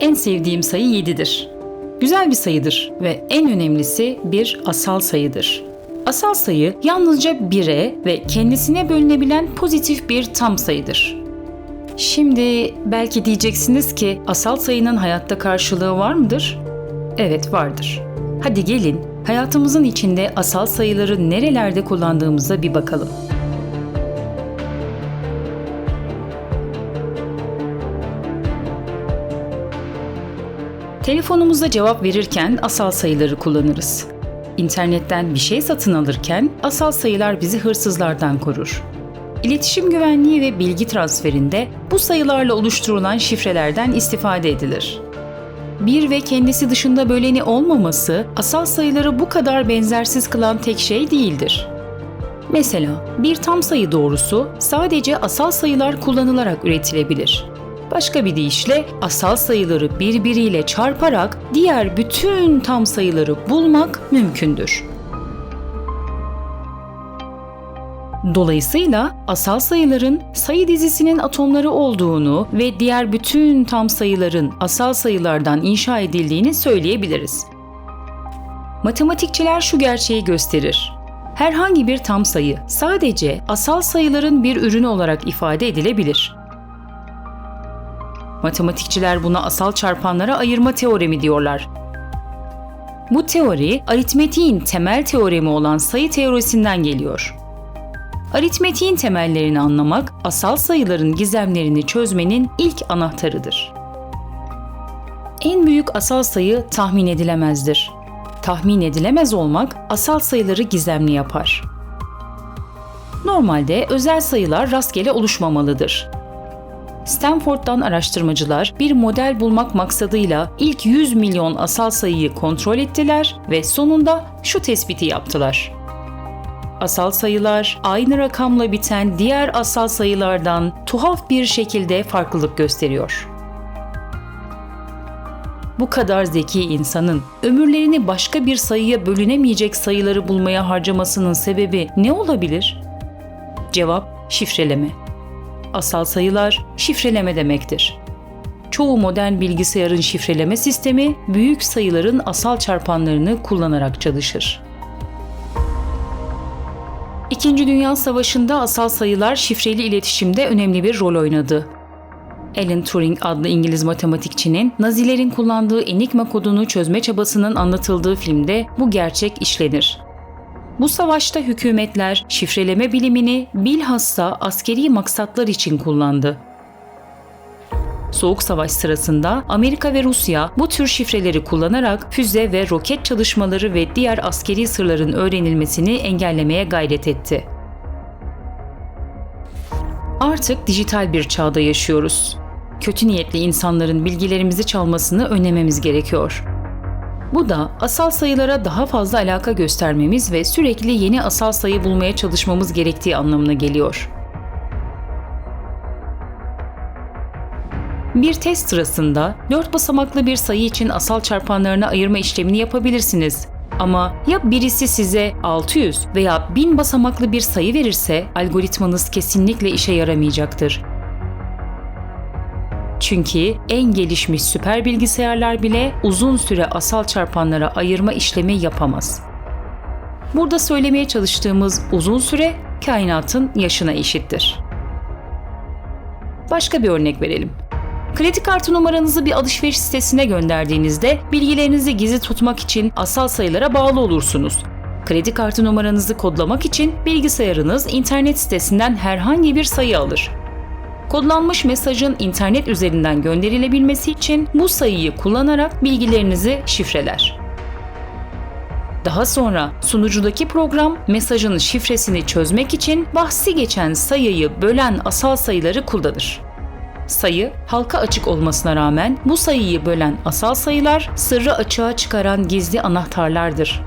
En sevdiğim sayı 7'dir. Güzel bir sayıdır ve en önemlisi bir asal sayıdır. Asal sayı yalnızca 1'e ve kendisine bölünebilen pozitif bir tam sayıdır. Şimdi belki diyeceksiniz ki asal sayının hayatta karşılığı var mıdır? Evet vardır. Hadi gelin hayatımızın içinde asal sayıları nerelerde kullandığımıza bir bakalım. Telefonumuzda cevap verirken asal sayıları kullanırız. İnternetten bir şey satın alırken asal sayılar bizi hırsızlardan korur. İletişim güvenliği ve bilgi transferinde bu sayılarla oluşturulan şifrelerden istifade edilir. Bir ve kendisi dışında böleni olmaması asal sayıları bu kadar benzersiz kılan tek şey değildir. Mesela bir tam sayı doğrusu sadece asal sayılar kullanılarak üretilebilir. Başka bir deyişle asal sayıları birbiriyle çarparak diğer bütün tam sayıları bulmak mümkündür. Dolayısıyla asal sayıların sayı dizisinin atomları olduğunu ve diğer bütün tam sayıların asal sayılardan inşa edildiğini söyleyebiliriz. Matematikçiler şu gerçeği gösterir. Herhangi bir tam sayı sadece asal sayıların bir ürünü olarak ifade edilebilir. Matematikçiler buna asal çarpanlara ayırma teoremi diyorlar. Bu teori aritmetiğin temel teoremi olan sayı teorisinden geliyor. Aritmetiğin temellerini anlamak, asal sayıların gizemlerini çözmenin ilk anahtarıdır. En büyük asal sayı tahmin edilemezdir. Tahmin edilemez olmak asal sayıları gizemli yapar. Normalde özel sayılar rastgele oluşmamalıdır. Stanford'dan araştırmacılar bir model bulmak maksadıyla ilk 100 milyon asal sayıyı kontrol ettiler ve sonunda şu tespiti yaptılar. Asal sayılar aynı rakamla biten diğer asal sayılardan tuhaf bir şekilde farklılık gösteriyor. Bu kadar zeki insanın ömürlerini başka bir sayıya bölünemeyecek sayıları bulmaya harcamasının sebebi ne olabilir? Cevap şifreleme. Asal sayılar şifreleme demektir. Çoğu modern bilgisayarın şifreleme sistemi büyük sayıların asal çarpanlarını kullanarak çalışır. İkinci Dünya Savaşı'nda asal sayılar şifreli iletişimde önemli bir rol oynadı. Alan Turing adlı İngiliz matematikçinin Nazilerin kullandığı Enigma kodunu çözme çabasının anlatıldığı filmde bu gerçek işlenir. Bu savaşta hükümetler şifreleme bilimini bilhassa askeri maksatlar için kullandı. Soğuk Savaş sırasında Amerika ve Rusya bu tür şifreleri kullanarak füze ve roket çalışmaları ve diğer askeri sırların öğrenilmesini engellemeye gayret etti. Artık dijital bir çağda yaşıyoruz. Kötü niyetli insanların bilgilerimizi çalmasını önlememiz gerekiyor. Bu da asal sayılara daha fazla alaka göstermemiz ve sürekli yeni asal sayı bulmaya çalışmamız gerektiği anlamına geliyor. Bir test sırasında 4 basamaklı bir sayı için asal çarpanlarına ayırma işlemini yapabilirsiniz. Ama ya birisi size 600 veya 1000 basamaklı bir sayı verirse algoritmanız kesinlikle işe yaramayacaktır. Çünkü en gelişmiş süper bilgisayarlar bile uzun süre asal çarpanlara ayırma işlemi yapamaz. Burada söylemeye çalıştığımız uzun süre kainatın yaşına eşittir. Başka bir örnek verelim. Kredi kartı numaranızı bir alışveriş sitesine gönderdiğinizde bilgilerinizi gizli tutmak için asal sayılara bağlı olursunuz. Kredi kartı numaranızı kodlamak için bilgisayarınız internet sitesinden herhangi bir sayı alır. Kodlanmış mesajın internet üzerinden gönderilebilmesi için bu sayıyı kullanarak bilgilerinizi şifreler. Daha sonra sunucudaki program mesajın şifresini çözmek için bahsi geçen sayıyı bölen asal sayıları kullanır. Sayı halka açık olmasına rağmen bu sayıyı bölen asal sayılar sırrı açığa çıkaran gizli anahtarlardır.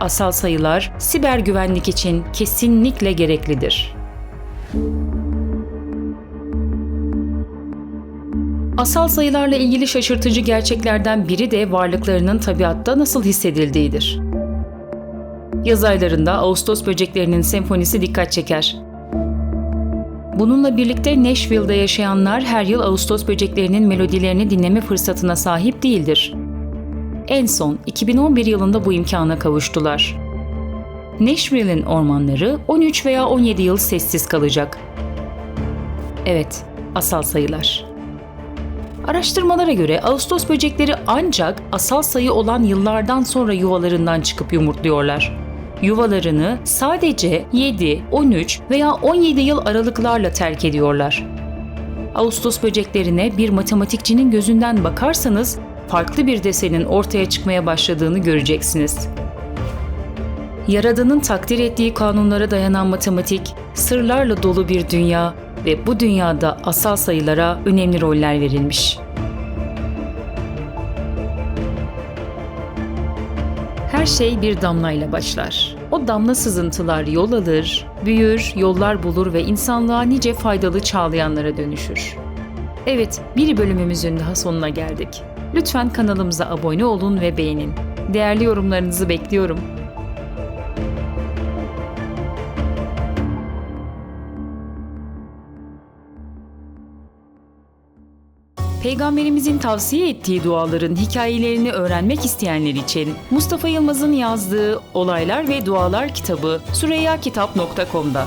Asal sayılar siber güvenlik için kesinlikle gereklidir. Asal sayılarla ilgili şaşırtıcı gerçeklerden biri de varlıklarının tabiatta nasıl hissedildiğidir. Yaz aylarında Ağustos böceklerinin senfonisi dikkat çeker. Bununla birlikte Nashville'da yaşayanlar her yıl Ağustos böceklerinin melodilerini dinleme fırsatına sahip değildir. En son 2011 yılında bu imkana kavuştular. Nashville'in ormanları 13 veya 17 yıl sessiz kalacak. Evet, asal sayılar. Araştırmalara göre Ağustos böcekleri ancak asal sayı olan yıllardan sonra yuvalarından çıkıp yumurtluyorlar. Yuvalarını sadece 7, 13 veya 17 yıl aralıklarla terk ediyorlar. Ağustos böceklerine bir matematikçinin gözünden bakarsanız farklı bir desenin ortaya çıkmaya başladığını göreceksiniz. Yaradan'ın takdir ettiği kanunlara dayanan matematik, sırlarla dolu bir dünya ve bu dünyada asal sayılara önemli roller verilmiş. Her şey bir damlayla başlar. O damla sızıntılar yol alır, büyür, yollar bulur ve insanlığa nice faydalı çağlayanlara dönüşür. Evet, bir bölümümüzün daha sonuna geldik. Lütfen kanalımıza abone olun ve beğenin. Değerli yorumlarınızı bekliyorum. Peygamberimizin tavsiye ettiği duaların hikayelerini öğrenmek isteyenler için Mustafa Yılmaz'ın yazdığı Olaylar ve Dualar kitabı süreyyakitap.com'da.